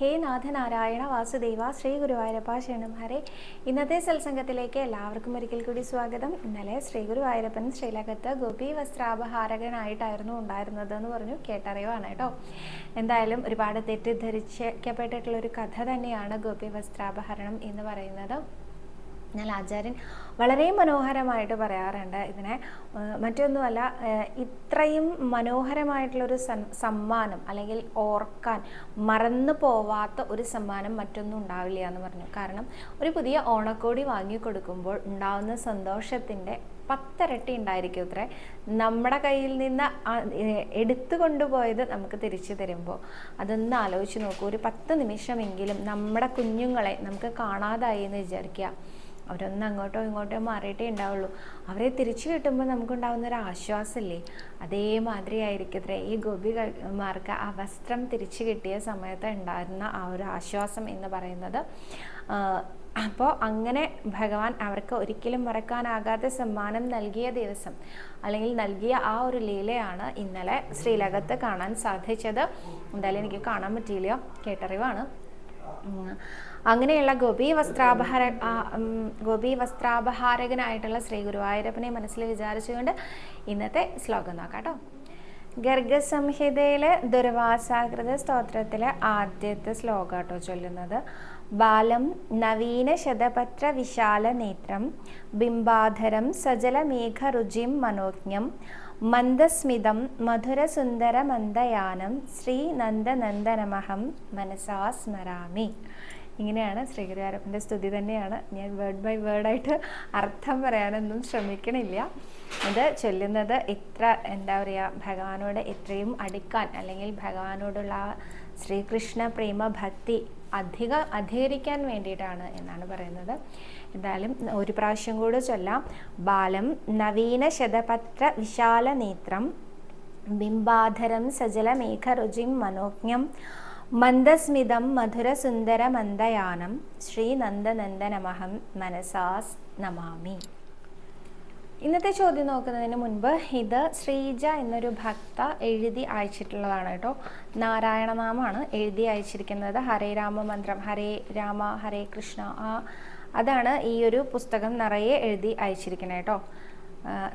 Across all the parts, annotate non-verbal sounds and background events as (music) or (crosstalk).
ഹേ നാഥനാരായണ വാസുദേവ ശ്രീ ഗുരുവായൂരപ്പ ശരണം. ഹരേ. ഇന്നത്തെ സത്സംഗത്തിലേക്ക് എല്ലാവർക്കും ഒരിക്കൽ കൂടി സ്വാഗതം. ഇന്നലെ ശ്രീ ഗുരുവായൂരപ്പൻ ശ്രീലകത്ത് ഗോപി വസ്ത്രാപഹാരകനായിട്ടായിരുന്നു ഉണ്ടായിരുന്നത് എന്ന് പറഞ്ഞു കേട്ടറിവാണ് കേട്ടോ. എന്തായാലും ഒരുപാട് തെറ്റിദ്ധരിക്കപ്പെട്ടിട്ടുള്ള ഒരു കഥ തന്നെയാണ് ഗോപി വസ്ത്രാപഹരണം എന്ന് പറയുന്നത്. എന്നാൽ ആചാര്യൻ വളരെ മനോഹരമായിട്ട് പറയാറുണ്ട് ഇതിനെ. മറ്റൊന്നുമല്ല ഇത്രയും മനോഹരമായിട്ടുള്ളൊരു സമ്മാനം അല്ലെങ്കിൽ ഓർക്കാൻ മറന്നു പോവാത്ത ഒരു സമ്മാനം മറ്റൊന്നും ഉണ്ടാവില്ല എന്ന് പറഞ്ഞു. കാരണം ഒരു പുതിയ ഓണക്കോടി വാങ്ങിക്കൊടുക്കുമ്പോൾ ഉണ്ടാവുന്ന സന്തോഷത്തിന്റെ പത്തിരട്ടി ഉണ്ടായിരിക്കും ഇത്ര. നമ്മുടെ കയ്യിൽ നിന്ന് എടുത്തു കൊണ്ടുപോയത് നമുക്ക് തിരിച്ചു തരുമ്പോൾ അതൊന്ന് ആലോചിച്ച് നോക്കൂ. ഒരു പത്ത് നിമിഷമെങ്കിലും നമ്മുടെ കുഞ്ഞുങ്ങളെ നമുക്ക് കാണാതായി എന്ന് വിചാരിക്കുക. അവരൊന്ന് അങ്ങോട്ടോ ഇങ്ങോട്ടോ മാറിയിട്ടേ ഉണ്ടാവുള്ളൂ. അവരെ തിരിച്ചു കിട്ടുമ്പോൾ നമുക്കുണ്ടാവുന്ന ഒരു ആശ്വാസമില്ലേ അതേമാതിരി ആയിരിക്കത്രേ ഈ ഗോപികമാർക്ക് ആ വസ്ത്രം തിരിച്ചു കിട്ടിയ സമയത്ത് ഉണ്ടായിരുന്ന ആ ഒരു ആശ്വാസം എന്ന് പറയുന്നത് അപ്പോൾ അങ്ങനെ ഭഗവാൻ അവർക്ക് ഒരിക്കലും മറക്കാനാകാത്ത സമ്മാനം നൽകിയ ദിവസം അല്ലെങ്കിൽ നൽകിയ ആ ഒരു ലീലയാണ് ഇന്നലെ ശ്രീലകത്ത് കാണാൻ സാധിച്ചത്. എന്തായാലും എനിക്ക് കാണാൻ പറ്റിയില്ല. കേട്ടറിവാണ്. അങ്ങനെയുള്ള ഗോപി വസ്ത്രാപഹാര ഗോപി വസ്ത്രാപഹാരകനായിട്ടുള്ള ശ്രീ ഗുരുവായൂരപ്പനെ മനസ്സിൽ വിചാരിച്ചുകൊണ്ട് ഇന്നത്തെ ശ്ലോകം നോക്കാം ഗർഗസംഹിതയിലെ ദുർവാസാകൃത സ്തോത്രത്തിലെ ആദ്യത്തെ ശ്ലോകം കേട്ടോ ചൊല്ലുന്നത്. ബാലം നവീന ശതപത്ര വിശാല നേത്രം ബിംബാധരം സജലമേഘരുചിം മനോജ്ഞം മന്ദസ്മിതം മധുരസുന്ദരമന്ദയാനം മന്ദയാനം ശ്രീ നന്ദനന്ദനമഹം മനസാ സ്മരാമി ഇങ്ങനെയാണ് ശ്രീഗുരുവായൂരപ്പന്റെ സ്തുതി തന്നെയാണ്. ഞാൻ വേർഡ് ബൈ വേർഡായിട്ട് അർത്ഥം പറയാനൊന്നും ശ്രമിക്കണില്ല. ഇത് ചൊല്ലുന്നത് എത്ര എന്താ പറയുക ഭഗവാനോട് എത്രയും അടുക്കാൻ അല്ലെങ്കിൽ ഭഗവാനോടുള്ള ശ്രീകൃഷ്ണ പ്രേമ ഭക്തി അധിക അധികരിക്കാൻ വേണ്ടിയിട്ടാണ് എന്നാണ് പറയുന്നത്. എന്തായാലും ഒരു പ്രാവശ്യം കൂടെ ചൊല്ലാം. ബാലം നവീന ശതപത്ര വിശാല നേത്രം ബിംബാധരം സജലമേഘരുചിം മനോജ്ഞം മന്ദസ്മിതം മധുരസുന്ദര മന്ദയാനം ശ്രീനന്ദനന്ദനമഹം മനസാസ് നമാമി. ഇന്നത്തെ ചോദ്യം നോക്കുന്നതിന് മുൻപ് ഇത് ശ്രീജ എന്നൊരു ഭക്ത എഴുതി അയച്ചിട്ടുള്ളതാണ് കേട്ടോ. നാരായണനാമാണ് എഴുതി അയച്ചിരിക്കുന്നത്. ഹരേ രാമ മന്ത്രം ഹരേ രാമ ഹരേ കൃഷ്ണ അതാണ് ഈ ഒരു പുസ്തകം നിറയെ എഴുതി അയച്ചിരിക്കുന്നത് കേട്ടോ.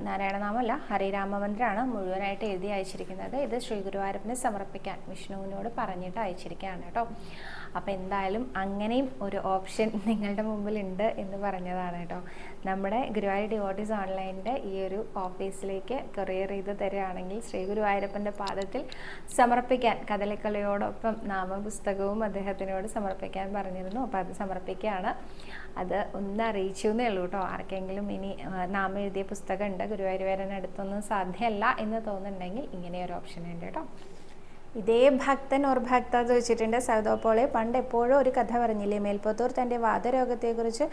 നാരായണനാമല്ല ഹരേ രാമമന്ത്രമാണ് മുഴുവനായിട്ട് എഴുതി അയച്ചിരിക്കുന്നത്. ഇത് ശ്രീ ഗുരുവായൂരപ്പനെ സമർപ്പിക്കാൻ വിഷ്ണുവിനോട് പറഞ്ഞിട്ട് അയച്ചിരിക്കുകയാണ് കേട്ടോ. അപ്പോൾ എന്തായാലും അങ്ങനെയും ഒരു ഓപ്ഷൻ (laughs) നിങ്ങളുടെ മുമ്പിലുണ്ട് എന്ന് പറഞ്ഞതാണ് കേട്ടോ. നമ്മുടെ ഗുരുവായൂർ ഡിവോട്ടീസ് ഓൺലൈനിന്റെ ഈ ഒരു ഓഫീസിലേക്ക് കൊറിയർ ചെയ്ത് തരികയാണെങ്കിൽ ശ്രീ ഗുരുവായൂരപ്പന്റെ പാദത്തിൽ സമർപ്പിക്കാൻ കഥകളിക്കളിയോടൊപ്പം നാമപുസ്തകവും അദ്ദേഹത്തിനോട് സമർപ്പിക്കാൻ പറഞ്ഞിരുന്നു. അപ്പോൾ അത് സമർപ്പിക്കുകയാണ്. അത് ഒന്ന് അറിയിച്ചു എന്നേ ഉള്ളൂ കേട്ടോ. ആർക്കെങ്കിലും ഇനി നാമം എഴുതിയ പുസ്തകം ഉണ്ട് ഗുരുവായൂർ വരാൻ സാധ്യമല്ല എന്ന് തോന്നുന്നുണ്ടെങ്കിൽ ഇങ്ങനെ ഒരു ഓപ്ഷൻ ഉണ്ട് കേട്ടോ. ഇതേ ഭക്തൻ ഓർ ഭക്ത ചോദിച്ചിട്ടുണ്ട് സൗദോപ്പോളെ പണ്ട് എപ്പോഴും ഒരു കഥ പറഞ്ഞില്ലേ മേൽപ്പത്തൂർ തന്റെ വാദരോഗത്തെക്കുറിച്ച്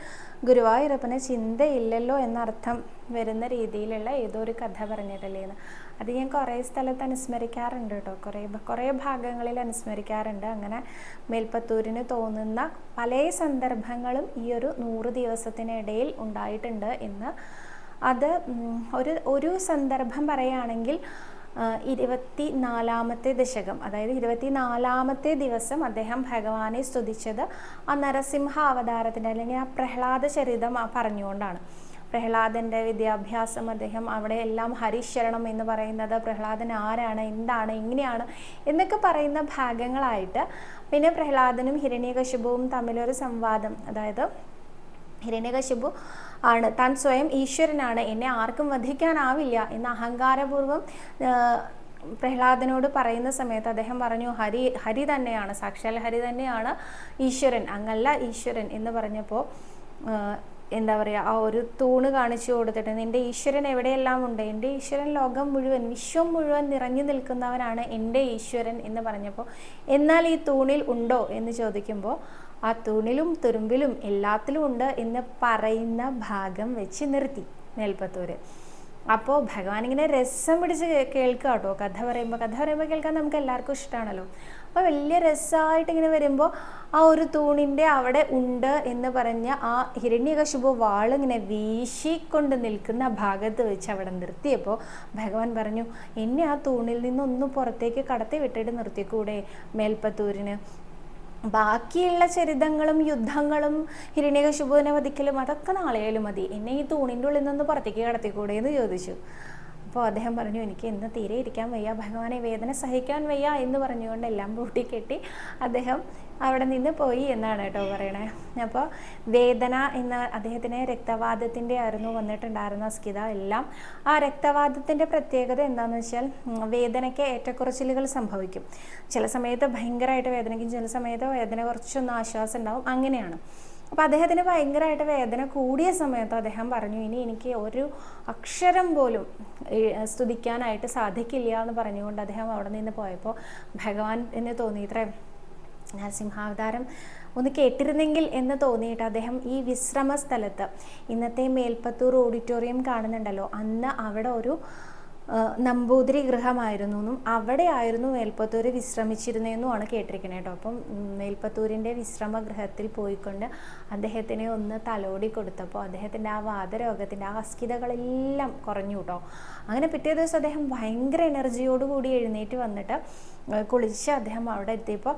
ഗുരുവായൂരപ്പന് ചിന്തയില്ലല്ലോ എന്നർത്ഥം വരുന്ന രീതിയിലുള്ള ഏതോ ഒരു കഥ പറഞ്ഞിട്ടില്ലേ എന്ന്. അത് ഞാൻ കുറേ സ്ഥലത്ത് അനുസ്മരിക്കാറുണ്ട് കേട്ടോ. കുറേ കുറേ ഭാഗങ്ങളിൽ അനുസ്മരിക്കാറുണ്ട്. അങ്ങനെ മേൽപ്പത്തൂരിന് തോന്നുന്ന പല സന്ദർഭങ്ങളും ഈ ഒരു നൂറ് ദിവസത്തിനിടയിൽ ഉണ്ടായിട്ടുണ്ട് എന്ന്. അത് ഒരു ഒരു സന്ദർഭം പറയുകയാണെങ്കിൽ ഇരുപത്തി നാലാമത്തെ ദശകം. അതായത് ഇരുപത്തി നാലാമത്തെ ദിവസം അദ്ദേഹം ഭഗവാനെ സ്തുതിച്ചത് ആ നരസിംഹ അവതാരത്തിന്റെ അല്ലെങ്കിൽ ആ പ്രഹ്ലാദ ചരിതം പറഞ്ഞുകൊണ്ടാണ്. പ്രഹ്ലാദന്റെ വിദ്യാഭ്യാസം അദ്ദേഹം അവിടെ എല്ലാം ഹരിശരണം എന്ന് പറയുന്നത് പ്രഹ്ലാദൻ ആരാണ് എന്താണ് എങ്ങനെയാണ് എന്നൊക്കെ പറയുന്ന ഭാഗങ്ങളായിട്ട് പിന്നെ പ്രഹ്ലാദനും ഹിരണ്യകശിപുവും തമ്മിലൊരു സംവാദം. അതായത് ഹിരണ്യകശിപു ആണ്. താൻ സ്വയം ഈശ്വരനാണ്. എന്നെ ആർക്കും വധിക്കാനാവില്ല എന്ന് അഹങ്കാരപൂർവം പ്രഹ്ലാദനോട് പറയുന്ന സമയത്ത് അദ്ദേഹം പറഞ്ഞു ഹരി ഹരി തന്നെയാണ് സാക്ഷാൽ ഹരി തന്നെയാണ് ഈശ്വരൻ അങ്ങല്ല ഈശ്വരൻ എന്ന് പറഞ്ഞപ്പോൾ എന്താ പറയുക ആ ഒരു തൂണ് കാണിച്ചു കൊടുത്തിട്ട് നിന്റെ ഈശ്വരൻ എവിടെയെല്ലാം ഉണ്ട്? എന്റെ ഈശ്വരൻ ലോകം മുഴുവൻ വിശ്വം മുഴുവൻ നിറഞ്ഞു നിൽക്കുന്നവനാണ് എന്റെ ഈശ്വരൻ എന്ന് പറഞ്ഞപ്പോൾ എന്നാൽ ഈ തൂണിൽ ഉണ്ടോ? എന്ന് ചോദിക്കുമ്പോൾ ആ തൂണിലും തുരുമ്പിലും എല്ലാത്തിലും ഉണ്ട് എന്ന് പറയുന്ന ഭാഗം വെച്ച് നിർത്തി നെൽപ്പത്തൂര്. അപ്പോൾ ഭഗവാൻ ഇങ്ങനെ രസം പിടിച്ച് കേൾക്കുക കേട്ടോ. കഥ പറയുമ്പോൾ കഥ പറയുമ്പോൾ കേൾക്കാൻ നമുക്ക് എല്ലാവർക്കും ഇഷ്ടമാണല്ലോ അപ്പോൾ വലിയ രസമായിട്ട് ഇങ്ങനെ വരുമ്പോൾ ആ ഒരു തൂണിന്റെ അവിടെ ഉണ്ട് എന്ന് പറഞ്ഞ ആ ഹിരണ്യകശുപു വാളിങ്ങനെ വീശിക്കൊണ്ട് നിൽക്കുന്ന ഭാഗത്ത് വെച്ച് അവിടെ നിർത്തിയപ്പോൾ ഭഗവാൻ പറഞ്ഞു എന്നെ ആ തൂണിൽ നിന്നൊന്ന് പുറത്തേക്ക് കടത്തി വിട്ടിട്ട് നിർത്തിക്കൂടെ മേൽപ്പത്തൂരിന്? ബാക്കിയുള്ള ചരിതങ്ങളും യുദ്ധങ്ങളും ഹിരണ്യകശുപുവിനെ വധിക്കലും അതൊക്കെ നാളെയായാലും മതി. എന്നെ ഈ തൂണിന്റെ ഉള്ളിൽ നിന്ന് പുറത്തേക്ക് കടത്തിക്കൂടെ എന്ന് ചോദിച്ചു. അപ്പോൾ അദ്ദേഹം പറഞ്ഞു എനിക്ക് ഇന്ന് തീരെ ഇരിക്കാൻ വയ്യ. ഭഗവാനെ വേദന സഹിക്കാൻ വയ്യ എന്ന് പറഞ്ഞുകൊണ്ട് എല്ലാം പൂട്ടിക്കെട്ടി അദ്ദേഹം അവിടെ നിന്ന് പോയി എന്നാണ് കേട്ടോ പറയണേ. അപ്പോൾ വേദന എന്ന അദ്ദേഹത്തിന് രക്തവാദത്തിന്റെ ആയിരുന്നു വന്നിട്ടുണ്ടായിരുന്ന അസ്കിത എല്ലാം. ആ രക്തവാദത്തിന്റെ പ്രത്യേകത എന്താണെന്ന് വെച്ചാൽ വേദനയ്ക്ക് ഏറ്റക്കുറച്ചിലുകൾ സംഭവിക്കും. ചില സമയത്ത് ഭയങ്കരമായിട്ട് വേദനയ്ക്കും ചില സമയത്ത് വേദന കുറച്ചൊന്നും ആശ്വാസം ഉണ്ടാവും. അങ്ങനെയാണ്. അപ്പോൾ അദ്ദേഹത്തിന് ഭയങ്കരമായിട്ട് വേദന കൂടിയ സമയത്ത് അദ്ദേഹം പറഞ്ഞു ഇനി എനിക്ക് ഒരു അക്ഷരം പോലും സ്തുതിക്കാനായിട്ട് സാധിക്കില്ല എന്ന് പറഞ്ഞുകൊണ്ട് അദ്ദേഹം അവിടെ നിന്ന് പോയപ്പോൾ ഭഗവാൻ എന്ന് തോന്നിയിത്രേ നരസിംഹാവതാരം ഒന്ന് കേട്ടിരുന്നെങ്കിൽ എന്ന് തോന്നിയിട്ട് അദ്ദേഹം ഈ വിശ്രമ സ്ഥലത്ത് ഇന്നത്തെ മേൽപ്പത്തൂർ ഓഡിറ്റോറിയം കാണുന്നുണ്ടല്ലോ. അന്ന് അവിടെ ഒരു നമ്പൂതിരി ഗൃഹമായിരുന്നു എന്നും അവിടെയായിരുന്നു മേൽപ്പത്തൂർ വിശ്രമിച്ചിരുന്നതെന്നുമാണ് കേട്ടിരിക്കുന്നത് കേട്ടോ. അപ്പം മേൽപ്പത്തൂരിന്റെ വിശ്രമ ഗൃഹത്തിൽ പോയിക്കൊണ്ട് അദ്ദേഹത്തിനെ ഒന്ന് തലോടി കൊടുത്തപ്പോൾ അദ്ദേഹത്തിന്റെ ആ വാദരോഗത്തിന്റെ ആ അസ്കിതകളെല്ലാം കുറഞ്ഞു കേട്ടോ. അങ്ങനെ പിറ്റേ ദിവസം അദ്ദേഹം ഭയങ്കര എനർജിയോടുകൂടി എഴുന്നേറ്റ് വന്നിട്ട് കുളിച്ച് അദ്ദേഹം അവിടെ എത്തിയപ്പോൾ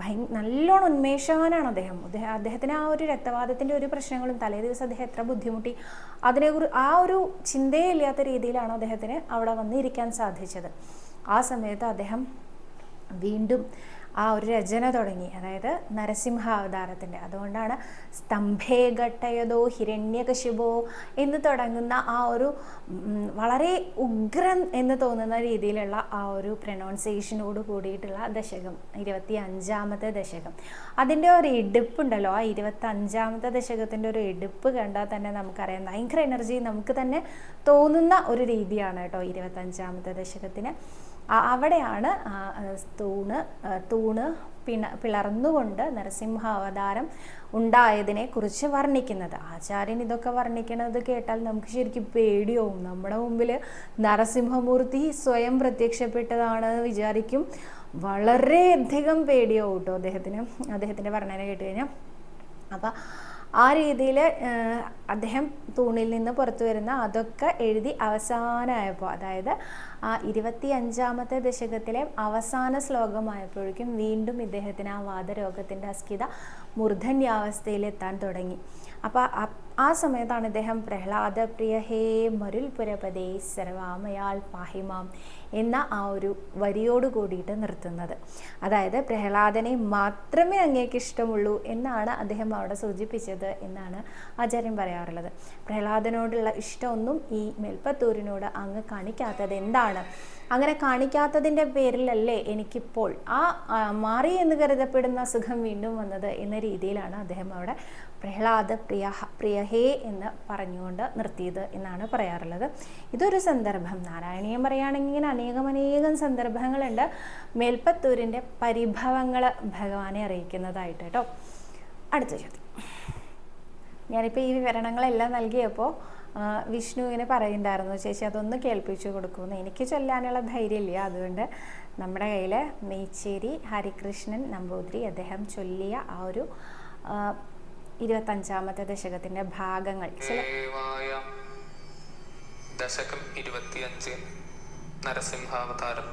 ഭയ നല്ലോണം ഉന്മേഷവാനാണ് അദ്ദേഹം. അദ്ദേഹം അദ്ദേഹത്തിന് ആ ഒരു രക്തവാദത്തിന്റെ ഒരു പ്രശ്നങ്ങളും തലേ ദിവസം അദ്ദേഹം എത്ര ബുദ്ധിമുട്ടി അതിനെക്കുറിച്ച് ആ ഒരു ചിന്തയേ ഇല്ലാത്ത രീതിയിലാണ് അദ്ദേഹത്തിന് അവിടെ വന്നിരിക്കാൻ സാധിച്ചത്. ആ സമയത്ത് അദ്ദേഹം വീണ്ടും ആ ഒരു രചന തുടങ്ങി. അതായത് നരസിംഹ അവതാരത്തിന്റെ അതുകൊണ്ടാണ് സ്തംഭേ ഘട്ടയതോ ഹിരണ്യകശിപോ എന്ന് തുടങ്ങുന്ന ആ ഒരു വളരെ ഉഗ്രൻ എന്ന് തോന്നുന്ന രീതിയിലുള്ള ആ ഒരു പ്രൊനൗൺസിയേഷനോട് കൂടിയിട്ടുള്ള ദശകം ഇരുപത്തി അഞ്ചാമത്തെ ദശകം. അതിന്റെ ഒരു എടുപ്പുണ്ടല്ലോ ആ ഇരുപത്തി അഞ്ചാമത്തെ ദശകത്തിന്റെ ഒരു ഇടുപ്പ് കണ്ടാൽ തന്നെ നമുക്കറിയാം. ഭയങ്കര എനർജി നമുക്ക് തന്നെ തോന്നുന്ന ഒരു രീതിയാണ് കേട്ടോ ഇരുപത്തഞ്ചാമത്തെ ദശകത്തിന്. അവിടെയാണ് തൂണ് തൂണ് പിണ പിളർന്നുകൊണ്ട് നരസിംഹ അവതാരം ഉണ്ടായതിനെ കുറിച്ച് വർണിക്കുന്നത്. ആചാര്യൻ ഇതൊക്കെ വർണിക്കുന്നത് കേട്ടാൽ നമുക്ക് ശരിക്കും പേടിയാവും. നമ്മുടെ മുമ്പിൽ നരസിംഹമൂർത്തി സ്വയം പ്രത്യക്ഷപ്പെട്ടതാണ് വിചാരിക്കും. വളരെയധികം പേടിയാവും കേട്ടോ അദ്ദേഹത്തിന് അദ്ദേഹത്തിന്റെ വർണന കേട്ട് കഴിഞ്ഞാൽ അപ്പം ആ രീതിയിൽ അദ്ദേഹം തൂണിൽ നിന്ന് പുറത്തു വരുന്ന അതൊക്കെ എഴുതി അവസാനമായപ്പോൾ അതായത് ആ ഇരുപത്തി അഞ്ചാമത്തെ ദശകത്തിലെ അവസാന ശ്ലോകമായപ്പോഴേക്കും വീണ്ടും ഇദ്ദേഹത്തിന് ആ വാദരോഗത്തിന്റെ അസ്കിത മൂർധന്യാവസ്ഥയിലെത്താൻ തുടങ്ങി. അപ്പോൾ ആ സമയത്താണ് ഇദ്ദേഹം പ്രഹ്ലാദ പ്രിയ ഹേ മരുൽപുരപദേ സർവാമയാൽ പാഹിമാം എന്ന ആ ഒരു വരിയോട് കൂടിയിട്ട് നിർത്തുന്നത്. അതായത് പ്രഹ്ലാദനെ മാത്രമേ അങ്ങേക്ക് ഇഷ്ടമുള്ളൂ എന്നാണ് അദ്ദേഹം അവിടെ സൂചിപ്പിച്ചത് എന്നാണ് ആചാര്യൻ പറയാറുള്ളത്. പ്രഹ്ലാദനോടുള്ള ഇഷ്ടമൊന്നും ഈ മെൽപ്പത്തൂരിനോട് അങ്ങ് കാണിക്കാത്തത് എന്താണ്? അങ്ങനെ കാണിക്കാത്തതിന്റെ പേരിലല്ലേ എനിക്കിപ്പോൾ ആ മാറി എന്ന് കരുതപ്പെടുന്ന സുഖം വീണ്ടും വന്നത് എന്ന രീതിയിലാണ് അദ്ദേഹം അവിടെ പ്രഹ്ലാദ പ്രിയ പ്രിയഹേ എന്ന് പറഞ്ഞുകൊണ്ട് നിർത്തിയത് എന്നാണ് പറയാറുള്ളത്. ഇതൊരു സന്ദർഭം. നാരായണീയം പറയുകയാണെങ്കിൽ ഇങ്ങനെ അനേകം അനേകം സന്ദർഭങ്ങളുണ്ട്. മേൽപ്പത്തൂരിന്റെ പരിഭവങ്ങൾ ഭഗവാനെ അറിയിക്കുന്നതായിട്ട് കേട്ടോ. അടുത്ത ചോദ്യം. ഞാനിപ്പോൾ ഈ വിവരണങ്ങളെല്ലാം നൽകിയപ്പോൾ വിഷ്ണു ഇങ്ങനെ പറയുന്നുണ്ടായിരുന്നു ചേച്ചി അതൊന്ന് കേൾപ്പിച്ചു കൊടുക്കുമെന്ന്. എനിക്ക് ചൊല്ലാനുള്ള ധൈര്യമില്ല. അതുകൊണ്ട് നമ്മുടെ കയ്യിൽ മേച്ചേരി ഹരികൃഷ്ണൻ നമ്പൂതിരി അദ്ദേഹം ചൊല്ലിയ ആ ഒരു ഇരുപത്തഞ്ചാമത്തെ ദശകത്തിന്റെ ഭാഗങ്ങൾ. ദശകം ഇരുപത്തിയഞ്ച് നരസിംഹാവതാരം.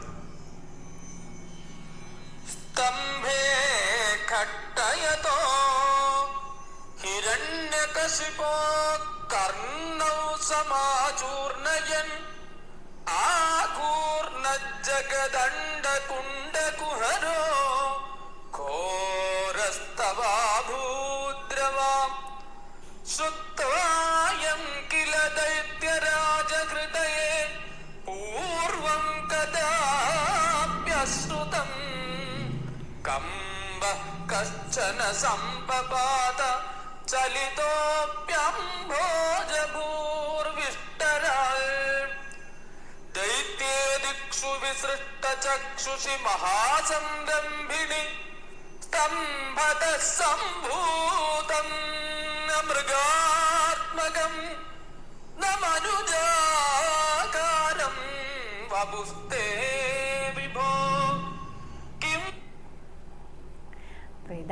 സ്തംഭേ ഘട്ടയതോ ഹിരണ്യകശിപോ കർണൗ സമാചൂർണയൻ ആകൂർണജഗദണ്ഡകുണ്ടകുഹരോ ഘോരസ്തവാഭൂദ്രവാം. ശ്രുത്വായം കില ദൈത്യരാജഹൃദയേ പൂർവം കദാപ്യശ്രുതം കമ്പ കശ്ചന സമ്പപാത ചലിതോപ്യംഭോജഭൂർവിഷ്ടരാൾ ദൈത്യേദിക്ഷു വിസൃഷ്ടചക്ഷുഷി മഹാസംരംഭിണി സ്തംഭത സംഭൂതം മൃഗാത്മകം നമനുജാകാരം വപുസ്തേ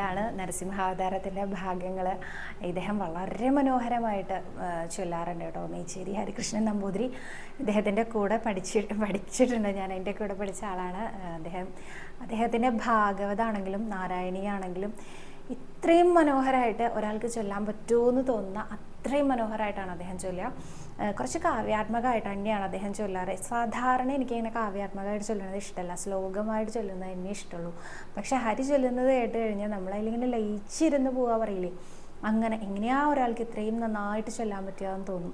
ഇതാണ് നരസിംഹാവതാരത്തിന്റെ ഭാഗങ്ങൾ ഇദ്ദേഹം വളരെ മനോഹരമായിട്ട് ചൊല്ലാറുണ്ട് കേട്ടോ. മേച്ചേരി ഹരികൃഷ്ണൻ നമ്പൂതിരി ഇദ്ദേഹത്തിന്റെ കൂടെ പഠിച്ചിട്ട് പഠിച്ചിട്ടുണ്ട്. ഞാൻ എന്റെ കൂടെ പഠിച്ച ആളാണ്. അദ്ദേഹം അദ്ദേഹത്തിന്റെ ഭാഗവതാണെങ്കിലും നാരായണീയാണെങ്കിലും ഇത്രയും മനോഹരമായിട്ട് ഒരാൾക്ക് ചൊല്ലാൻ പറ്റുമോ എന്ന് തോന്നുന്ന അത്രയും മനോഹരമായിട്ടാണ് അദ്ദേഹം ചൊല്ലുക. കുറച്ച് കാവ്യാത്മകമായിട്ട് തന്നെയാണ് അദ്ദേഹം ചൊല്ലാറ്. സാധാരണ എനിക്ക് ഇങ്ങനെ കാവ്യാത്മകമായിട്ട് ചൊല്ലുന്നത് ഇഷ്ടമല്ല. ശ്ലോകമായിട്ട് ചൊല്ലുന്നത് തന്നെ ഇഷ്ടമുള്ളൂ. പക്ഷെ ഹരി ചൊല്ലുന്നത് കേട്ട് കഴിഞ്ഞാൽ നമ്മളതിലിങ്ങനെ ലയിച്ചിരുന്ന് പോവാ പറയില്ലേ? അങ്ങനെ എങ്ങനെയാ ഒരാൾക്ക് ഇത്രയും നന്നായിട്ട് ചൊല്ലാൻ പറ്റുകയെന്ന് തോന്നും.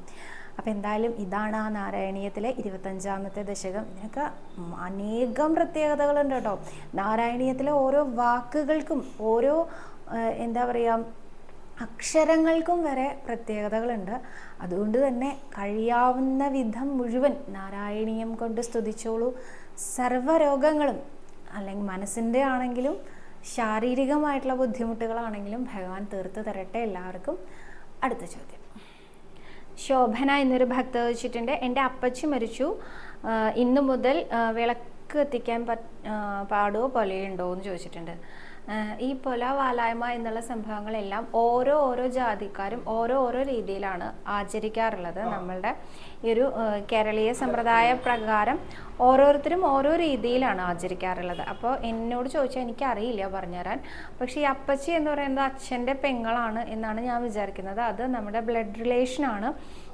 അപ്പോൾ എന്തായാലും ഇതാണ് ആ നാരായണീയത്തിലെ ഇരുപത്തഞ്ചാമത്തെ ദശകം. ഇതിനൊക്കെ അനേകം പ്രത്യേകതകളുണ്ട് കേട്ടോ. നാരായണീയത്തിലെ ഓരോ വാക്കുകൾക്കും ഓരോ എന്താ പറയുക അക്ഷരങ്ങൾക്കും വരെ പ്രത്യേകതകളുണ്ട്. അതുകൊണ്ട് തന്നെ കഴിയാവുന്ന വിധം മുഴുവൻ നാരായണീയം കൊണ്ട് സ്തുതിച്ചോളൂ. സർവരോഗങ്ങളും അല്ലെങ്കിൽ മനസ്സിന്റെ ആണെങ്കിലും ശാരീരികമായിട്ടുള്ള ബുദ്ധിമുട്ടുകളാണെങ്കിലും ഭഗവാൻ തീർത്ത് തരട്ടെ എല്ലാവർക്കും. അടുത്ത ചോദ്യം. ശോഭന എന്നൊരു ഭക്ത വെച്ചിട്ടുണ്ട് എന്റെ അപ്പച്ചി മരിച്ചു. ഇന്നു മുതൽ വിളക്ക് എത്തിക്കാൻ പ പാടുവോ പോലെയുണ്ടോ? എന്ന് ചോദിച്ചിട്ടുണ്ട്. ഈ പൊല വാലായ്മ എന്നുള്ള സംഭവങ്ങളെല്ലാം ഓരോ ഓരോ ജാതിക്കാരും ഓരോ ഓരോ രീതിയിലാണ് ആചരിക്കാറുള്ളത്. നമ്മളുടെ ഈ ഒരു കേരളീയ സമ്പ്രദായ പ്രകാരം ഓരോരുത്തരും ഓരോ രീതിയിലാണ് ആചരിക്കാറുള്ളത്. അപ്പോൾ എന്നോട് ചോദിച്ചാൽ എനിക്കറിയില്ല പറഞ്ഞുതരാൻ. പക്ഷേ ഈ അപ്പച്ചി എന്ന് പറയുന്നത് അച്ഛന്റെ പെങ്ങളാണ് എന്നാണ് ഞാൻ വിചാരിക്കുന്നത്. അത് നമ്മുടെ ബ്ലഡ് റിലേഷനാണ്.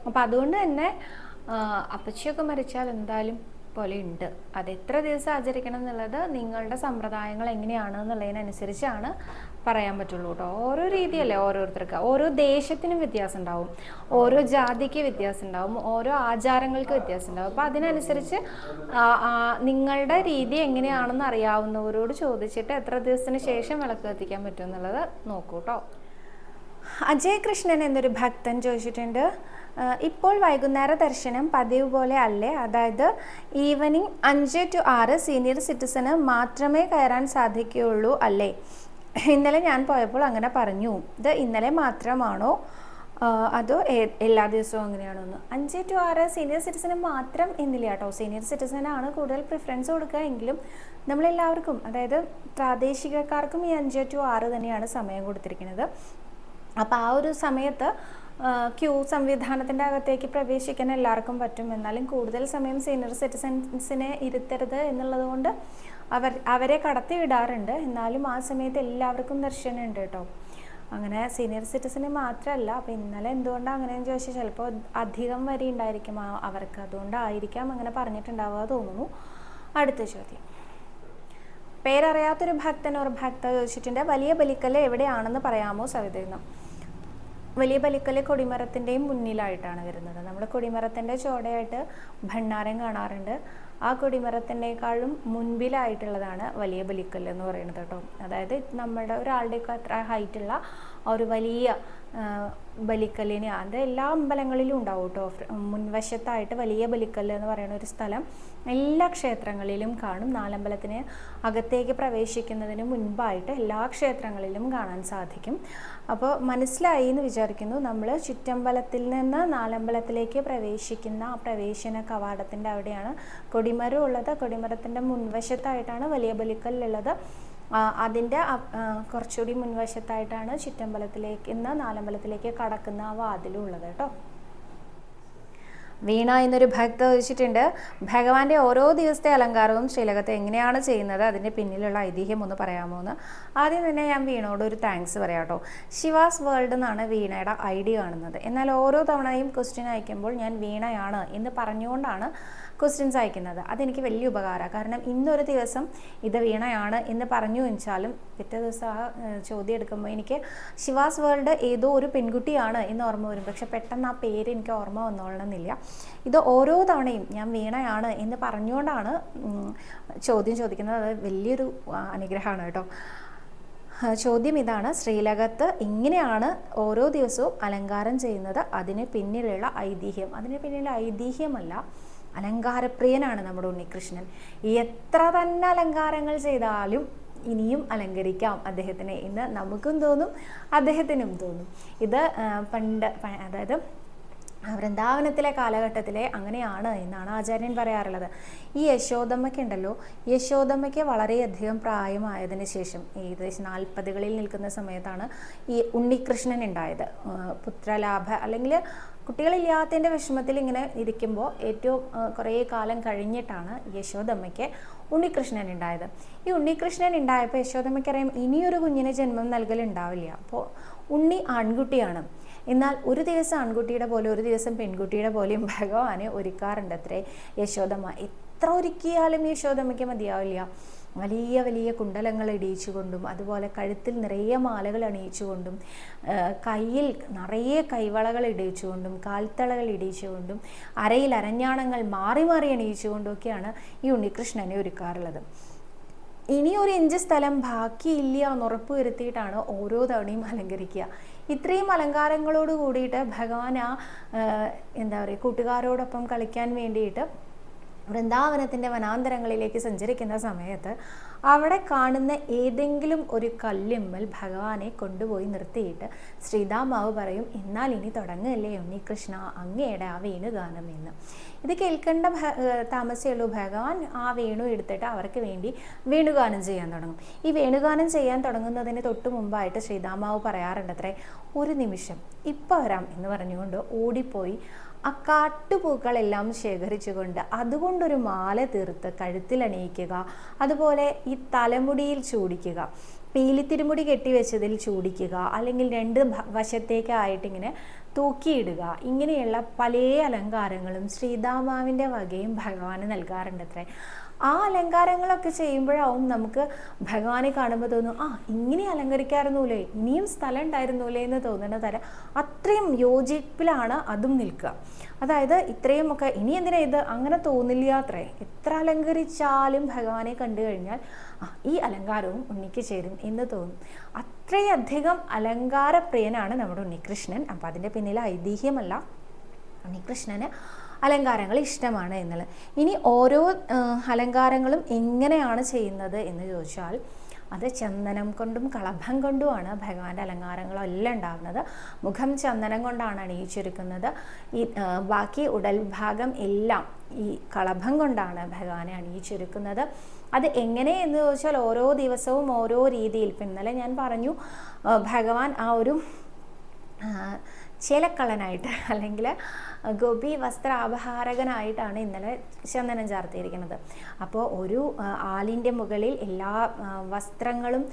അപ്പോൾ അതുകൊണ്ട് തന്നെ അപ്പച്ചിയൊക്കെ മരിച്ചാൽ എന്തായാലും പോലെ ഉണ്ട്. അത് എത്ര ദിവസം ആചരിക്കണം എന്നുള്ളത് നിങ്ങളുടെ സമ്പ്രദായങ്ങൾ എങ്ങനെയാണ് എന്നുള്ളതിനനുസരിച്ചാണ് പറയാൻ പറ്റുള്ളൂ കേട്ടോ. ഓരോ രീതിയല്ലേ ഓരോരുത്തർക്ക്. ഓരോ ദേശത്തിനും വ്യത്യാസം ഉണ്ടാവും. ഓരോ ജാതിക്ക് വ്യത്യാസം ഉണ്ടാവും. ഓരോ ആചാരങ്ങൾക്ക് വ്യത്യാസം ഉണ്ടാവും. അപ്പോൾ അതിനനുസരിച്ച് നിങ്ങളുടെ രീതി എങ്ങനെയാണെന്ന് അറിയാവുന്നവരോട് ചോദിച്ചിട്ട് എത്ര ദിവസത്തിന് ശേഷം വിളക്ക് കത്തിക്കാൻ പറ്റും എന്നുള്ളത് നോക്കൂ കേട്ടോ. അജയകൃഷ്ണൻ എന്നൊരു ഭക്തൻ ചോദിച്ചിട്ടുണ്ട്. ഇപ്പോൾ വൈകുന്നേര ദർശനം പതിവ് പോലെ അല്ലേ? അതായത് ഈവനിങ് അഞ്ച് ടു ആറ് സീനിയർ സിറ്റിസന് മാത്രമേ കയറാൻ സാധിക്കുകയുള്ളൂ അല്ലേ? ഇന്നലെ ഞാൻ പോയപ്പോൾ അങ്ങനെ പറഞ്ഞു. ഇത് ഇന്നലെ മാത്രമാണോ? അതോ എല്ലാ ദിവസവും അങ്ങനെയാണോ ഒന്ന് അഞ്ച് ടു ആറ് സീനിയർ സിറ്റിസന് മാത്രം എന്നില്ല കേട്ടോ. സീനിയർ സിറ്റിസനാണ് കൂടുതൽ പ്രിഫറൻസ് കൊടുക്കുക എങ്കിലും നമ്മളെല്ലാവർക്കും അതായത് പ്രാദേശികക്കാർക്കും ഈ അഞ്ച് ടു ആറ് തന്നെയാണ് സമയം കൊടുത്തിരിക്കുന്നത്. അപ്പോൾ ആ ഒരു സമയത്ത് ക്യൂ സംവിധാനത്തിന്റെ അകത്തേക്ക് പ്രവേശിക്കാൻ എല്ലാവർക്കും പറ്റും. എന്നാലും കൂടുതൽ സമയം സീനിയർ സിറ്റിസൻസിനെ ഇരുത്തരുത് എന്നുള്ളത് കൊണ്ട് അവർ അവരെ കടത്തി വിടാറുണ്ട്. എന്നാലും ആ സമയത്ത് എല്ലാവർക്കും ദർശനം ഉണ്ട് കേട്ടോ. അങ്ങനെ സീനിയർ സിറ്റിസന് മാത്രമല്ല അപ്പോൾ ഇന്നലെ എന്തുകൊണ്ടാണ് അങ്ങനെയെന്ന് ചോദിച്ചാൽ ചിലപ്പോൾ അധികം വരി ഉണ്ടായിരിക്കും. അവർക്ക് അതുകൊണ്ടായിരിക്കാം അങ്ങനെ പറഞ്ഞിട്ടുണ്ടാവുക തോന്നുന്നു. അടുത്ത ചോദ്യം. പേരറിയാത്തൊരു ഭക്തൻ ഒരു ഭക്ത ചോദിച്ചിട്ടുണ്ട് വലിയ ബലിക്കല്ല് എവിടെയാണെന്ന് പറയാമോ? സവിതയെന്ന് വലിയ പലിക്കൽ കൊടിമരത്തിന്റെയും മുന്നിലായിട്ടാണ് വരുന്നത്. നമ്മൾ കൊടിമരത്തിന്റെ ചോടയായിട്ട് ഭണ്ണാരം കാണാറുണ്ട്. ആ കൊടിമരത്തിന്റെക്കാളും മുൻപിലായിട്ടുള്ളതാണ് വലിയ ബലിക്കല്ല് എന്ന് പറയുന്നത് കേട്ടോ. അതായത് നമ്മുടെ ഒരാളുടെയൊക്കെ അത്ര ഹൈറ്റുള്ള ഒരു വലിയ ബലിക്കല്ലിനെ അത് എല്ലാ അമ്പലങ്ങളിലും ഉണ്ടാവും കേട്ടോ. മുൻവശത്തായിട്ട് വലിയ ബലിക്കല്ല് എന്ന് പറയുന്ന ഒരു സ്ഥലം എല്ലാ ക്ഷേത്രങ്ങളിലും കാണും. നാലമ്പലത്തിന് അകത്തേക്ക് പ്രവേശിക്കുന്നതിന് മുൻപായിട്ട് എല്ലാ ക്ഷേത്രങ്ങളിലും കാണാൻ സാധിക്കും. അപ്പോൾ മനസ്സിലായി എന്ന് വിചാരിക്കുന്നു. നമ്മൾ ചുറ്റമ്പലത്തിൽ നിന്ന് നാലമ്പലത്തിലേക്ക് പ്രവേശിക്കുന്ന ആ പ്രവേശന കവാടത്തിന്റെ അവിടെയാണ് കൊടിമരം ഉള്ളത്. കൊടിമരത്തിന്റെ മുൻവശത്തായിട്ടാണ് വലിയ ബലിക്കല്ലുള്ളത് അതിന്റെ കുറച്ചുകൂടി മുൻവശത്തായിട്ടാണ് ചുറ്റമ്പലത്തിലേക്ക് ഇന്ന് നാലമ്പലത്തിലേക്ക് കടക്കുന്ന ആ വാതിലും ഉള്ളത് കേട്ടോ. വീണ എന്നൊരു ഭക്ത ചോദിച്ചിട്ടുണ്ട്. ഭഗവാന്റെ ഓരോ ദിവസത്തെ അലങ്കാരവും ശ്രീലകത്ത് എങ്ങനെയാണ് ചെയ്യുന്നത്? അതിന്റെ പിന്നിലുള്ള ഐതിഹ്യം ഒന്ന് പറയാമോ എന്ന്? ആദ്യം തന്നെ ഞാൻ വീണോട് ഒരു താങ്ക്സ് പറയാം കേട്ടോ. ശിവാസ് വേൾഡ് എന്നാണ് വീണയുടെ ഐഡിയ കാണുന്നത്. എന്നാൽ ഓരോ തവണയും ക്വസ്റ്റ്യൻ അയക്കുമ്പോൾ ഞാൻ വീണയാണ് എന്ന് പറഞ്ഞുകൊണ്ടാണ് ക്വസ്റ്റ്യൻസ് അയക്കുന്നത്. അതെനിക്ക് വലിയ ഉപകാരമാണ് കാരണം ഇന്നൊരു ദിവസം ഇത് വീണയാണ് എന്ന് പറഞ്ഞു വെച്ചാലും പിറ്റേ ദിവസം ആ ചോദ്യം എടുക്കുമ്പോൾ എനിക്ക് ശിവാസ് വേൾഡ് ഏതോ ഒരു പെൺകുട്ടിയാണ് എന്ന് ഓർമ്മ വരും. പക്ഷെ പെട്ടെന്ന് ആ പേര് എനിക്ക് ഓർമ്മ വന്നോളണമെന്നില്ല. ഇത് ഓരോ തവണയും ഞാൻ വീണയാണ് എന്ന് പറഞ്ഞുകൊണ്ടാണ് ചോദ്യം ചോദിക്കുന്നത്. അത് വലിയൊരു അനുഗ്രഹമാണ് കേട്ടോ. ചോദ്യം ഇതാണ്. ശ്രീലകത്ത് ഇങ്ങനെയാണ് ഓരോ ദിവസവും അലങ്കാരം ചെയ്യുന്നത്. അതിന് പിന്നിലുള്ള ഐതിഹ്യം. അതിന് പിന്നിലുള്ള ഐതിഹ്യമല്ല അലങ്കാരപ്രിയനാണ് നമ്മുടെ ഉണ്ണികൃഷ്ണൻ. എത്ര തന്നെ അലങ്കാരങ്ങൾ ചെയ്താലും ഇനിയും അലങ്കരിക്കാം അദ്ദേഹത്തിനെ എന്ന് നമുക്കും തോന്നും അദ്ദേഹത്തിനും തോന്നും. ഇത് പണ്ട് അതായത് വൃന്ദാവനത്തിലെ കാലഘട്ടത്തിലെ അങ്ങനെയാണ് എന്നാണ് ആചാര്യൻ പറയാറുള്ളത്. ഈ യശോദമ്മയ്ക്ക് ഉണ്ടല്ലോ യശോദമ്മയ്ക്ക് വളരെയധികം പ്രായമായതിന് ശേഷം ഏകദേശം നാൽപ്പതുകളിൽ നിൽക്കുന്ന സമയത്താണ് ഈ ഉണ്ണികൃഷ്ണൻ ഉണ്ടായത്. പുത്രലാഭ അല്ലെങ്കിൽ കുട്ടികളില്ലാത്തതിന്റെ വിഷമത്തിൽ ഇങ്ങനെ ഇരിക്കുമ്പോൾ ഏറ്റവും കുറേ കാലം കഴിഞ്ഞിട്ടാണ് യശോദമ്മയ്ക്ക് ഉണ്ണികൃഷ്ണൻ ഉണ്ടായത്. ഈ ഉണ്ണികൃഷ്ണൻ ഉണ്ടായപ്പോൾ യശോദമ്മയ്ക്ക് അറിയാം ഇനിയൊരു കുഞ്ഞിന് ജന്മം നൽകലുണ്ടാവില്ല. അപ്പോൾ ഉണ്ണി ആൺകുട്ടിയാണ്. എന്നാൽ ഒരു ദിവസം ആൺകുട്ടിയുടെ പോലെ ഒരു ദിവസം പെൺകുട്ടിയുടെ പോലെയും ഭഗവാനെ ഒരുക്കാറുണ്ട് അത്രേ യശോദമ്മ. എത്ര ഒരുക്കിയാലും യശോദമ്മയ്ക്ക് മതിയാവില്ല. വലിയ വലിയ കുണ്ടലങ്ങൾ ഇടിയിച്ചുകൊണ്ടും അതുപോലെ കഴുത്തിൽ നിറയെ മാലകൾ അണിയിച്ചുകൊണ്ടും കയ്യിൽ നിറയെ കൈവളകൾ ഇടിയിച്ചുകൊണ്ടും കാൽത്തളകൾ ഇടിയിച്ചുകൊണ്ടും അരയിൽ അരഞ്ഞാണങ്ങൾ മാറി മാറി അണിയിച്ചുകൊണ്ടും ഒക്കെയാണ് ഈ ഉണ്ണികൃഷ്ണനെ ഒരുക്കാറുള്ളത്. ഇനി ഒരു ഇഞ്ച് സ്ഥലം ബാക്കിയില്ല എന്ന് ഉറപ്പ് വരുത്തിയിട്ടാണ് ഓരോ തവണയും അലങ്കരിക്കുക. ഇത്രയും അലങ്കാരങ്ങളോട് കൂടിയിട്ട് ഭഗവാൻ ആ, എന്താ പറയുക കൂട്ടുകാരോടൊപ്പം കളിക്കാൻ വേണ്ടിയിട്ട് വൃന്ദാവനത്തിന്റെ വനാന്തരങ്ങളിലേക്ക് സഞ്ചരിക്കുന്ന സമയത്ത് അവിടെ കാണുന്ന ഏതെങ്കിലും ഒരു കല്ലിമ്മൽ ഭഗവാനെ കൊണ്ടുപോയി നിർത്തിയിട്ട് ശ്രീതാമാവ് പറയും എന്നാൽ ഇനി തുടങ്ങുകയല്ലേ ഉണ്ണികൃഷ്ണ അങ്ങയുടെ ആ വേണുഗാനം എന്ന്. ഇത് കേൾക്കേണ്ട താമസമുള്ളൂ ഭഗവാൻ ആ വേണു എടുത്തിട്ട് അവർക്ക് വേണ്ടി വേണുഗാനം ചെയ്യാൻ തുടങ്ങും. ഈ വേണുഗാനം ചെയ്യാൻ തുടങ്ങുന്നതിന് തൊട്ട് മുമ്പായിട്ട് ശ്രീതാമാവ് പറയാറുണ്ട് അത്രേ ഒരു നിമിഷം ഇപ്പം വരാം എന്ന് പറഞ്ഞുകൊണ്ട് ഓടിപ്പോയി ആ കാട്ടുപൂക്കളെല്ലാം ശേഖരിച്ചുകൊണ്ട് അതുകൊണ്ടൊരു മാല തീർത്ത് കഴുത്തിൽ അണിയിക്കുക അതുപോലെ ഈ തലമുടിയിൽ ചൂടിക്കുക. പീലിത്തിരുമുടി കെട്ടിവെച്ചതിൽ ചൂടിക്കുക. അല്ലെങ്കിൽ രണ്ട് വശത്തേക്കായിട്ടിങ്ങനെ തൂക്കിയിടുക. ഇങ്ങനെയുള്ള പല അലങ്കാരങ്ങളും ശ്രീതാമാവിന്റെ വകയും ഭഗവാന് നൽകാറുണ്ട് അത്രേ ആ അലങ്കാരങ്ങളൊക്കെ ചെയ്യുമ്പോഴാവും നമുക്ക് ഭഗവാനെ കാണുമ്പോൾ തോന്നും ആ ഇങ്ങനെ അലങ്കരിക്കാറുന്നൂലേ ഇനിയും സ്ഥലം ഉണ്ടായിരുന്നൂലേ എന്ന് തോന്നുന്ന തരം അത്രയും യോജിപ്പിലാണ് അതും നിൽക്കുക. അതായത് ഇത്രയും ഒക്കെ ഇനി എന്തിനാ ഇത്? അങ്ങനെ തോന്നില്ല അത്രേ. എത്ര അലങ്കരിച്ചാലും ഭഗവാനെ കണ്ടു കഴിഞ്ഞാൽ ആ ഈ അലങ്കാരവും ഉണ്ണിക്ക് ചേരും എന്ന് തോന്നും. അത്രയധികം അലങ്കാരപ്രിയനാണ് നമ്മുടെ ഉണ്ണികൃഷ്ണൻ. അപ്പം അതിന്റെ പിന്നിൽ ഐതിഹ്യമല്ല ഉണ്ണികൃഷ്ണന് അലങ്കാരങ്ങൾ ഇഷ്ടമാണ് എന്നുള്ളത്. ഇനി ഓരോ അലങ്കാരങ്ങളും എങ്ങനെയാണ് ചെയ്യുന്നത് എന്ന് ചോദിച്ചാൽ അത് ചന്ദനം കൊണ്ടും കളഭം കൊണ്ടുമാണ് ഭഗവാന്റെ അലങ്കാരങ്ങളെല്ലാം ഉണ്ടാകുന്നത്. മുഖം ചന്ദനം കൊണ്ടാണ് അണിയിച്ചൊരുക്കുന്നത്. ഈ ബാക്കി ഉടൽ ഭാഗം എല്ലാം ഈ കളഭം കൊണ്ടാണ് ഭഗവാനെ അണിയിച്ചൊരുക്കുന്നത്. അത് എങ്ങനെ എന്ന് ചോദിച്ചാൽ ഓരോ ദിവസവും ഓരോ രീതിയിൽ. ഇപ്പം ഇന്നലെ ഞാൻ പറഞ്ഞു ഭഗവാൻ ആ ഒരു ആ, ചേലക്കള്ളനായിട്ട് (laughs) അല്ലെങ്കിൽ ഗോപി വസ്ത്രാപഹാരകനായിട്ടാണ് ഇന്നലെ ചന്ദനം ചാർത്തിയിരിക്കുന്നത്. അപ്പോൾ ഒരു ആലിന്റെ മുകളിൽ എല്ലാ വസ്ത്രങ്ങളും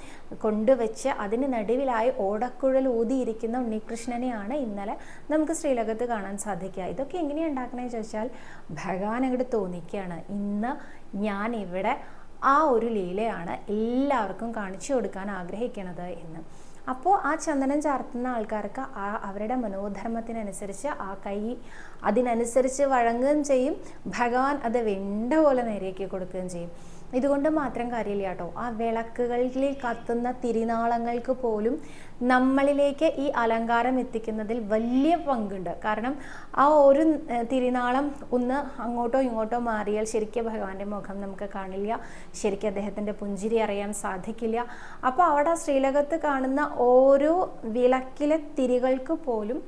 കൊണ്ടുവച്ച് അതിന് നടുവിലായി ഓടക്കുഴൽ ഊതിയിരിക്കുന്ന ഉണ്ണികൃഷ്ണനെയാണ് ഇന്നലെ നമുക്ക് ശ്രീലകത്ത് കാണാൻ സാധിക്കുക. ഇതൊക്കെ എങ്ങനെയാണ് ഉണ്ടാക്കണമെന്ന് ചോദിച്ചാൽ ഭഗവാൻ അങ്ങോട്ട് തോന്നിക്കുകയാണ്. ഇന്ന് ഞാൻ ഇവിടെ ആ ഒരു ലീലയാണ് എല്ലാവർക്കും കാണിച്ചു കൊടുക്കാൻ ആഗ്രഹിക്കുന്നത് എന്ന്. അപ്പോൾ ആ ചന്ദനം ചാർത്തുന്ന ആൾക്കാർക്ക് ആ അവരുടെ മനോധർമ്മത്തിനനുസരിച്ച് ആ കൈ അതിനനുസരിച്ച് വഴങ്ങുകയും ചെയ്യും. ഭഗവാൻ അത് വെണ്ട പോലെ നേരെയാക്കി കൊടുക്കുകയും ചെയ്യും. ഇതുകൊണ്ട് മാത്രം കാര്യമില്ല കേട്ടോ. ആ വിളക്കുകളിൽ കത്തുന്ന തിരിനാളങ്ങൾക്ക് പോലും നമ്മളിലേക്ക് ഈ അലങ്കാരം എത്തിക്കുന്നതിൽ വലിയ പങ്കുണ്ട്. കാരണം ആ ഒരു തിരുനാളം ഒന്ന് അങ്ങോട്ടോ ഇങ്ങോട്ടോ മാറിയാൽ ശരിക്കും ഭഗവാന്റെ മുഖം നമുക്ക് കാണില്ല. ശരിക്കും അദ്ദേഹത്തിന്റെ പുഞ്ചിരി അറിയാൻ സാധിക്കില്ല. അപ്പോൾ അവിടെ ശ്രീലകത്ത് കാണുന്ന ഓരോ വിളക്കിലെ തിരികൾക്ക് പോലും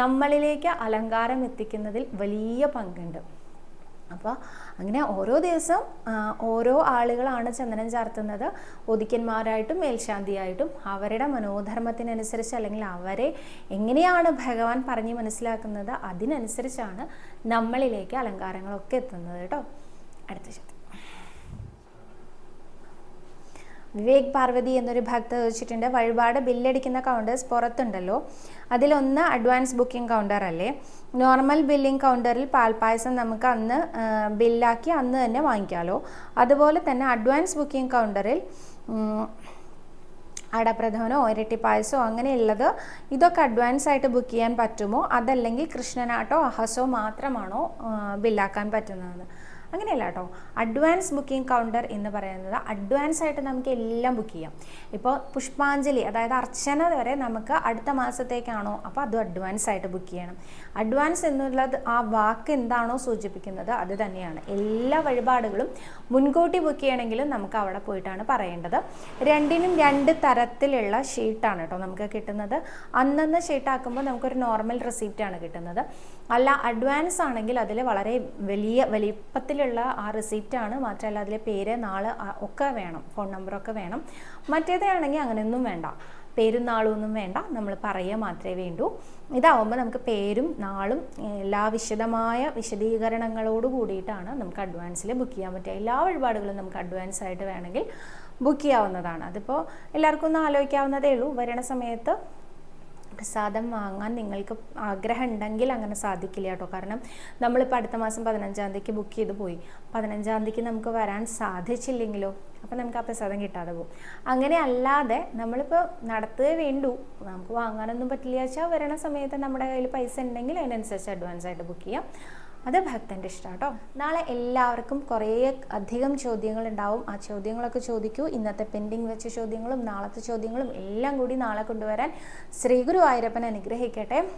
നമ്മളിലേക്ക് അലങ്കാരം എത്തിക്കുന്നതിൽ വലിയ പങ്കുണ്ട്. അപ്പോൾ അങ്ങനെ ഓരോ ദിവസം ഓരോ ആളുകളാണ് ചന്ദനം ചാർത്തുന്നത്. ഒതുക്കന്മാരായിട്ടും മേൽശാന്തിയായിട്ടും അവരുടെ മനോധർമ്മത്തിനനുസരിച്ച് അല്ലെങ്കിൽ അവരെ എങ്ങനെയാണ് ഭഗവാൻ പറഞ്ഞ് മനസ്സിലാക്കുന്നത് അതിനനുസരിച്ചാണ് നമ്മളിലേക്ക് അലങ്കാരങ്ങളൊക്കെ എത്തുന്നത് കേട്ടോ അടുത്ത ചോദ്യം വിവേക് പാർവതി എന്നൊരു ഭക്ത ചോദിച്ചിട്ടുണ്ട് വഴിപാട് ബില്ലടിക്കുന്ന കൗണ്ടേഴ്സ് പുറത്തുണ്ടല്ലോ. അതിലൊന്ന് അഡ്വാൻസ് ബുക്കിംഗ് കൗണ്ടർ അല്ലേ? നോർമൽ ബില്ലിംഗ് കൗണ്ടറിൽ പാൽപ്പായസം നമുക്ക് അന്ന് ബില്ലാക്കി അന്ന് തന്നെ വാങ്ങിക്കാമല്ലോ അതുപോലെ തന്നെ അഡ്വാൻസ് ബുക്കിംഗ് കൗണ്ടറിൽ അടപ്രധാനോ ഇരട്ടിപ്പായസോ അങ്ങനെയുള്ളത് ഇതൊക്കെ അഡ്വാൻസ് ആയിട്ട് ബുക്ക് ചെയ്യാൻ പറ്റുമോ? അതല്ലെങ്കിൽ കൃഷ്ണനാട്ടോ അഹസോ മാത്രമാണോ ബില്ലാക്കാൻ പറ്റുന്നതെന്ന് അങ്ങനെയല്ല കേട്ടോ. അഡ്വാൻസ് ബുക്കിംഗ് കൗണ്ടർ എന്ന് പറയുന്നത് അഡ്വാൻസ് ആയിട്ട് നമുക്ക് എല്ലാം ബുക്ക് ചെയ്യാം. ഇപ്പോൾ പുഷ്പാഞ്ജലി അതായത് അർച്ചന വരെ നമുക്ക് അടുത്ത മാസത്തേക്കാണോ? അപ്പോൾ അത് അഡ്വാൻസ് ആയിട്ട് ബുക്ക് ചെയ്യണം. അഡ്വാൻസ് എന്നുള്ളത് ആ വാക്ക് എന്താണോ സൂചിപ്പിക്കുന്നത് അത് തന്നെയാണ്. എല്ലാ വഴിപാടുകളും മുൻകൂട്ടി ബുക്ക് ചെയ്യണമെങ്കിലും നമുക്ക് അവിടെ പോയിട്ടാണ് പറയേണ്ടത്. രണ്ടിനും രണ്ട് തരത്തിലുള്ള ഷീട്ടാണ് കേട്ടോ നമുക്ക് കിട്ടുന്നത്. അന്നന്ന് ഷീട്ടാക്കുമ്പോൾ നമുക്കൊരു നോർമൽ റെസിപ്റ്റാണ് കിട്ടുന്നത്. അല്ല അഡ്വാൻസ് ആണെങ്കിൽ അതിൽ വളരെ വലിയ വലിപ്പത്തിലുള്ള ആ റിസീപ്റ്റാണ് മാത്രമല്ല അതിലെ പേര് നാൾ ഒക്കെ വേണം. ഫോൺ നമ്പറൊക്കെ വേണം. മറ്റേതാണെങ്കിൽ അങ്ങനെയൊന്നും വേണ്ട. പേരും നാളും ഒന്നും വേണ്ട. നമ്മൾ പറയുക മാത്രമേ വേണ്ടൂ. ഇതാവുമ്പോൾ നമുക്ക് പേരും നാളും എല്ലാ വിശദമായ വിശദീകരണങ്ങളോട് കൂടിയിട്ടാണ് നമുക്ക് അഡ്വാൻസിൽ ബുക്ക് ചെയ്യാൻ പറ്റുക. എല്ലാ വഴിപാടുകളും നമുക്ക് അഡ്വാൻസ് ആയിട്ട് വേണമെങ്കിൽ ബുക്ക് ചെയ്യാവുന്നതാണ്. അതിപ്പോൾ എല്ലാവർക്കും ഒന്ന് ആലോചിക്കാവുന്നതേ ഉള്ളൂ. വരണ സമയത്ത് പ്രസാദം വാങ്ങാൻ നിങ്ങൾക്ക് ആഗ്രഹം ഉണ്ടെങ്കിൽ അങ്ങനെ സാധിക്കില്ല കേട്ടോ. കാരണം നമ്മളിപ്പോൾ അടുത്ത മാസം പതിനഞ്ചാം തീയതിക്ക് ബുക്ക് ചെയ്ത് പോയി. പതിനഞ്ചാം തീയതിക്ക് നമുക്ക് വരാൻ സാധിച്ചില്ലെങ്കിലോ? അപ്പം നമുക്ക് ആ പ്രസാദം കിട്ടാതെ പോകും. അങ്ങനെ അല്ലാതെ നമ്മളിപ്പോൾ നടത്തുകയേ വേണ്ടു. നമുക്ക് വാങ്ങാനൊന്നും പറ്റില്ല. വെച്ചാൽ വരണ സമയത്ത് നമ്മുടെ കയ്യിൽ പൈസ ഉണ്ടെങ്കിൽ അതിനനുസരിച്ച് അഡ്വാൻസ് ആയിട്ട് ബുക്ക് ചെയ്യാം. അത് ഭക്തന്റെ ഇഷ്ടം കേട്ടോ. നാളെ എല്ലാവർക്കും കുറേ അധികം ചോദ്യങ്ങൾ ഉണ്ടാവും ആ ചോദ്യങ്ങളൊക്കെ ചോദിക്കൂ. ഇന്നത്തെ പെൻഡിങ് വെച്ച ചോദ്യങ്ങളും നാളത്തെ ചോദ്യങ്ങളും എല്ലാം കൂടി നാളെ കൊണ്ടുവരാൻ ശ്രീ ഗുരു അനുഗ്രഹിക്കട്ടെ.